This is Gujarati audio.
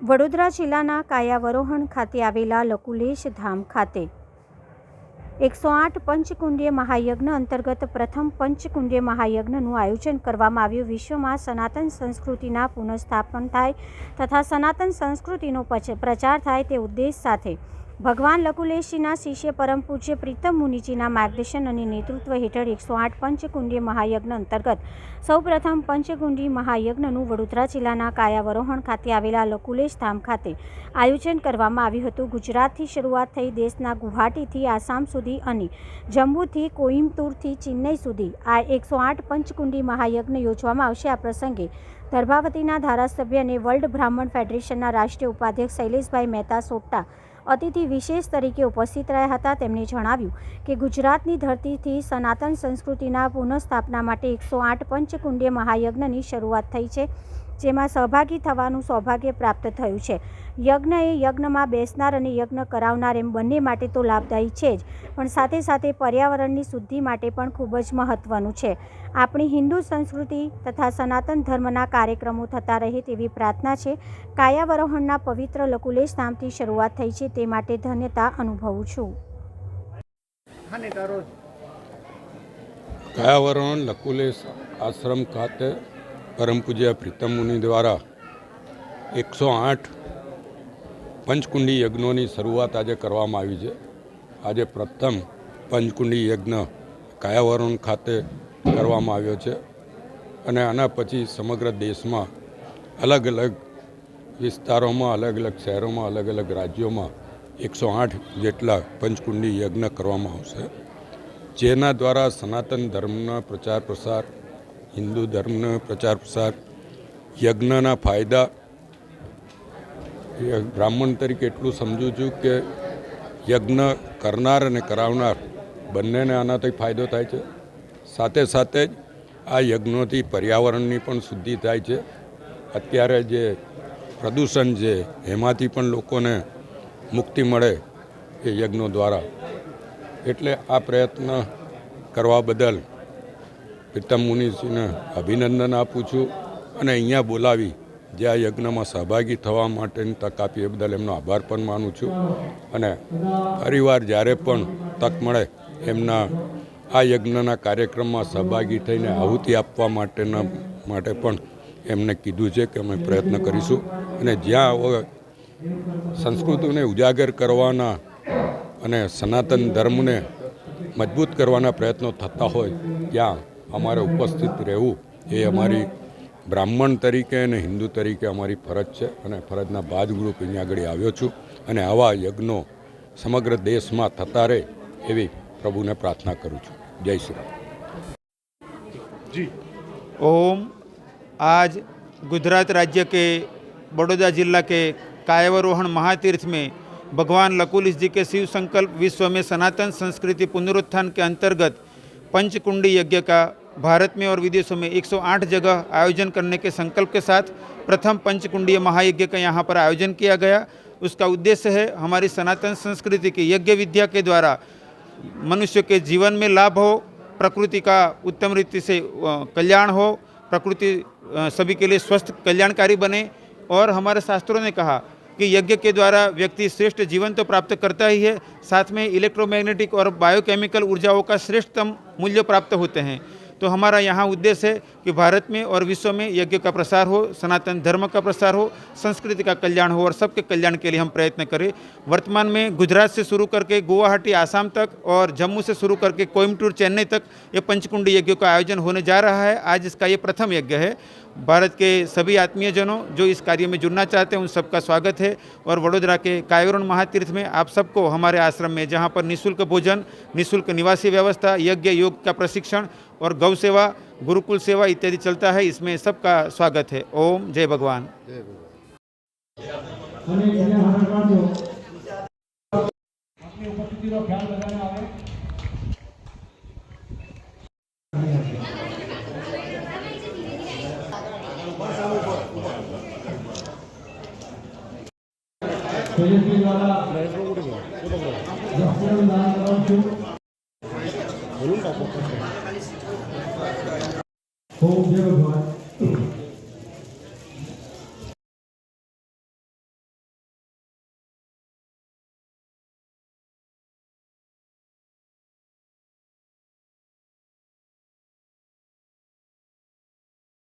વડોદરા જિલ્લાના કાયાવરોહણ ખાતે આવેલા લકુલેશ ધામ ખાતે એકસો આઠ પંચકુંડીય મહાયજ્ઞ અંતર્ગત પ્રથમ પંચકુંડીય મહાયજ્ઞનું આયોજન કરવામાં આવ્યું. વિશ્વમાં સનાતન સંસ્કૃતિના પુનઃસ્થાપન થાય તથા સનાતન સંસ્કૃતિનો પ્રચાર થાય તે ઉદ્દેશ સાથે ભગવાન લકુલેશજીના શિષ્ય પરમ પૂજ્ય પ્રીતમ મુનિજીના માર્ગદર્શન અને નેતૃત્વ હેઠળ એકસો આઠ પંચકુંડીય મહાયજ્ઞ અંતર્ગત સૌપ્રથમ પંચકુંડી મહાયજ્ઞનું વડોદરા જિલ્લાના કાયાવરોહણ ખાતે આવેલા લકુલેશ ધામ ખાતે આયોજન કરવામાં આવ્યું હતું. ગુજરાતથી શરૂઆત થઈ દેશના ગુવાહાટીથી આસામ સુધી અને જમ્મુથી કોઇમ્બતુરથી ચેન્નઈ સુધી આ એકસો આઠ પંચકુંડી મહાયજ્ઞ યોજવામાં આવશે. આ પ્રસંગે દર્ભાવતીના ધારાસભ્ય અને વર્લ્ડ બ્રાહ્મણ ફેડરેશનના રાષ્ટ્રીય ઉપાધ્યક્ષ શૈલેષભાઈ મહેતા સોપટા અતિથિ વિશેષ તરીકે ઉપસ્થિત રહ્યા હતા. તેમણે જણાવ્યું કે ગુજરાતની ધરતીથી સનાતન સંસ્કૃતિના પુનઃસ્થાપના માટે એકસો આઠ પંચકુંડીય મહાયજ્ઞની શરૂઆત થઈ છે. જેમાં સહભાગી થવાનું સૌભાગ્ય પ્રાપ્ત થયું છે. યજ્ઞ એ યજ્ઞમાં બેસનાર અને યજ્ઞ કરાવનાર એમ બંને માટે તો લાભદાયી છે જ પણ સાથે સાથે પર્યાવરણની શુદ્ધિ માટે પણ ખૂબ જ મહત્ત્વનું છે. આપણી હિન્દુ સંસ્કૃતિ તથા સનાતન ધર્મના કાર્યક્રમો થતા રહે તેવી પ્રાર્થના છે. કાયાવરોહણના પવિત્ર લકુલેશ નામથી શરૂઆત થઈ છે તે માટે ધન્યતા અનુભવું છું. કયાવરણ લકુલેશ આશ્રમ ખાતે પરમ પૂજ્ય પ્રીતમ મુનિ દ્વારા એકસો આઠ પંચકુંડી યજ્ઞોની શરૂઆત આજે કરવામાં આવી છે. આજે પ્રથમ પંચકુંડી યજ્ઞ કાયાવરણ ખાતે કરવામાં આવ્યો છે અને આના પછી સમગ્ર દેશમાં અલગ અલગ વિસ્તારોમાં, અલગ અલગ શહેરોમાં, અલગ અલગ રાજ્યોમાં એકસો આઠ જેટલા પંચકુંડી યજ્ઞ કરવામાં આવશે. જેના દ્વારા સનાતન ધર્મના પ્રચાર પ્રસાર હિન્દુ ધર્મનો પ્રચાર પ્રસાર યજ્ઞના ફાયદા બ્રાહ્મણ તરીકે એટલું સમજું છું કે યજ્ઞ કરનાર અને કરાવનાર બંનેને આનાથી ફાયદો થાય છે. સાથે સાથે જ આ યજ્ઞોથી પર્યાવરણની પણ શુદ્ધિ થાય છે. અત્યારે જે પ્રદૂષણ છે, એમાંથી પણ લોકોને મુક્તિ મળે એ યજ્ઞો દ્વારા. એટલે આ પ્રયત્ન કરવા બદલ પ્રીતમ મુનિજીને અભિનંદન આપું છું અને અહીંયા બોલાવી જે આ યજ્ઞમાં સહભાગી થવા માટેની તક આપી એ બદલ એમનો આભાર પણ માનું છું. અને ફરીવાર જ્યારે પણ તક મળે એમના આ યજ્ઞના કાર્યક્રમમાં સહભાગી થઈને આહુતિ આપવા માટેના માટે પણ એમને કીધું છે કે અમે પ્રયત્ન કરીશું. અને જ્યાં સંસ્કૃતિને ઉજાગર કરવાના અને સનાતન ધર્મને મજબૂત કરવાના પ્રયત્નો થતા હોય, ત્યાં અમારે ઉપસ્થિત રહેવું એ અમારી બ્રાહ્મણ તરીકે અને હિન્દુ તરીકે અમારી ફરજ છે અને ફરજના ભાગરૂપ અહીંયા આગળ આવ્યો છું અને આવા યજ્ઞો સમગ્ર દેશમાં થતા રહે એવી પ્રભુને પ્રાર્થના કરું છું જય શ્રી રામ ओम आज गुजरात राज्य के बड़ौदा जिला के कायवरोहण महातीर्थ में भगवान लकुलिस जी के शिव संकल्प विश्व में सनातन संस्कृति पुनरुत्थान के अंतर्गत पंचकुंडी यज्ञ का भारत में और विदेशों में 108 जगह आयोजन करने के संकल्प के साथ प्रथम पंचकुंडीय महायज्ञ का यहाँ पर आयोजन किया गया। उसका उद्देश्य है हमारी सनातन संस्कृति की यज्ञ विद्या के द्वारा मनुष्य के जीवन में लाभ हो, प्रकृति का उत्तम रीति से कल्याण हो, प्रकृति सभी के लिए स्वस्थ, कल्याणकारी बने। और हमारे शास्त्रों ने कहा कि यज्ञ के द्वारा व्यक्ति श्रेष्ठ जीवन तो प्राप्त करता ही है, साथ में इलेक्ट्रोमैग्नेटिक और बायोकेमिकल ऊर्जाओं का श्रेष्ठतम मूल्य प्राप्त होते हैं। तो हमारा यहाँ उद्देश्य है कि भारत में और विश्व में यज्ञ का प्रसार हो, सनातन धर्म का प्रसार हो, संस्कृति का कल्याण हो और सबके कल्याण के लिए हम प्रयत्न करें। वर्तमान में गुजरात से शुरू करके गुवाहाटी, आसाम तक और जम्मू से शुरू करके कोयम्बटूर चेन्नई तक ये पंचकुंडी यज्ञ का आयोजन होने जा रहा है। आज इसका ये प्रथम यज्ञ है। भारत के सभी आत्मीयजनों, जो इस कार्य में जुड़ना चाहते हैं, उन सबका स्वागत है। और वडोदरा के कायवरण महातीर्थ में आप सबको हमारे आश्रम में, जहाँ पर निःशुल्क भोजन, निःशुल्क निवासी व्यवस्था, यज्ञ, योग का प्रशिक्षण और गौ सेवा गुरुकुल सेवा इत्यादि चलता है इसमें सबका स्वागत है। ओम जय भगवान। Kwa hiyo